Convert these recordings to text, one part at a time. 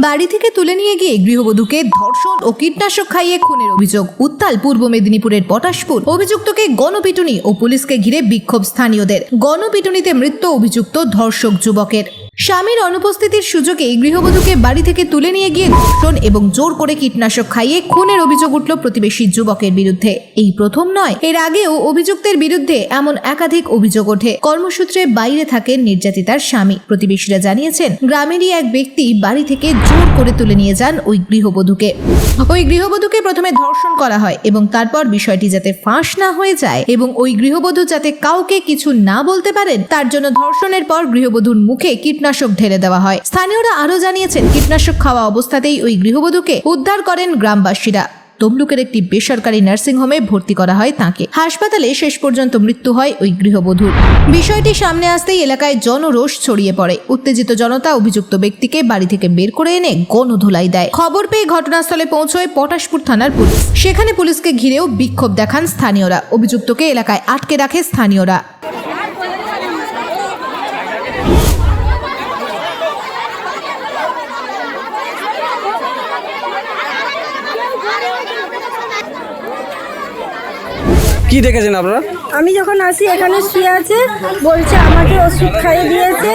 বাড়ি থেকে তুলে নিয়ে গিয়ে গৃহবধূকে ধর্ষণ ও কীটনাশক খাইয়ে খুনের অভিযোগ। উত্তাল পূর্ব মেদিনীপুরের পটাশপুর। অভিযুক্তকে গণপিটুনি ও পুলিশকে ঘিরে বিক্ষোভ স্থানীয়দের। গণপিটুনিতে মৃত্যু অভিযুক্ত ধর্ষক যুবকের। স্বামীর অনুপস্থিতির সুযোগে গৃহবধূকে বাড়ি থেকে তুলে নিয়ে গিয়ে ধর্ষণ এবং জোর করে কীটনাশক খাইয়ে খুনের অভিযোগ উঠল প্রতিবেশী যুবকের বিরুদ্ধে। এই প্রথম নয়, এর আগেও অভিযুক্তের বিরুদ্ধে এমন একাধিক অভিযোগ ওঠে। কর্মসূত্রে বাইরে থাকেন নির্যাতিতার স্বামী। প্রতিবেশীরা জানিয়েছেন, গ্রামেরই এক ব্যক্তি বাড়ি থেকে জোর করে তুলে নিয়ে যান ওই গৃহবধূকে। ওই গৃহবধূকে প্রথমে ধর্ষণ করা হয় এবং তারপর বিষয়টি যাতে ফাঁস না হয়ে যায় এবং ওই গৃহবধূ যাতে কাউকে কিছু না বলতে পারেন, তার জন্য ধর্ষণের পর গৃহবধূর মুখে কীটনাশক ঢেলে দেওয়া হয়। স্থানীয়রা আরও জানিয়েছেন, কীটনাশক খাওয়া অবস্থাতেই ওই গৃহবধূকে উদ্ধার করেন গ্রামবাসীরা। তমলুকের একটি বেসরকারি নার্সিংহোমে ভর্তি করা হয় তাকে। হাসপাতালে শেষ পর্যন্ত মৃত্যু হয় ওই গৃহবধূর। বিষয়টি সামনে আসতেই এলাকায় জনরোষ ছড়িয়ে পড়ে। উত্তেজিত জনতা অভিযুক্ত ব্যক্তিকে বাড়ি থেকে বের করে এনে গণধোলাই দেয়। খবর পেয়ে ঘটনাস্থলে পৌঁছয় পটাশপুর থানার পুলিশ। সেখানে পুলিশকে ঘিরেও বিক্ষোভ দেখান স্থানীয়রা। অভিযুক্তকে এলাকায় আটকে রাখে স্থানীয়রা। কি দেখেছেন আপনারা? আমি যখন আসি এখানে শুয়ে আছে বলছে আমাকে ওষুধ খাইয়ে দিয়েছে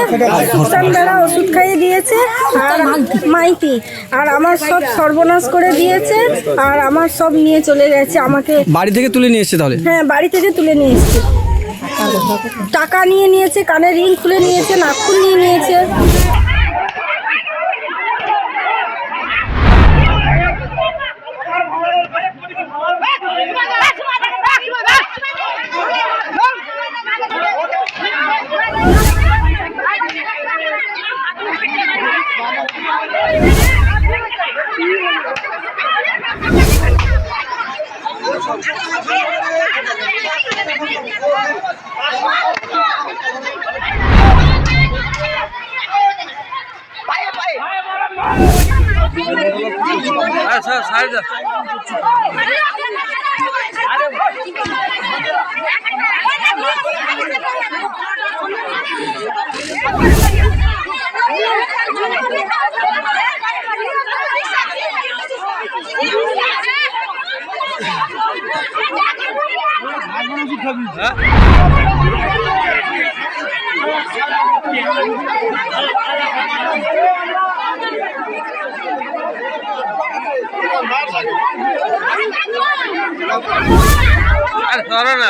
সুতান দ্বারা ওষুধ খাইয়ে দিয়েছে আর মাইতি আর আমার সব সর্বনাশ করে দিয়েছে আর আমার সব নিয়ে চলে গেছে আমাকে বাড়ি থেকে তুলে নিয়ে এসছে তাহলে? হ্যাঁ বাড়ি থেকে তুলে নিয়ে এসছে। টাকা নিয়ে নিয়েছে কানের রিং খুলে নিয়েছে নাগপুর নিয়ে নিয়েছে। আচ্ছা সাইড যা হ্যাঁ ধরো না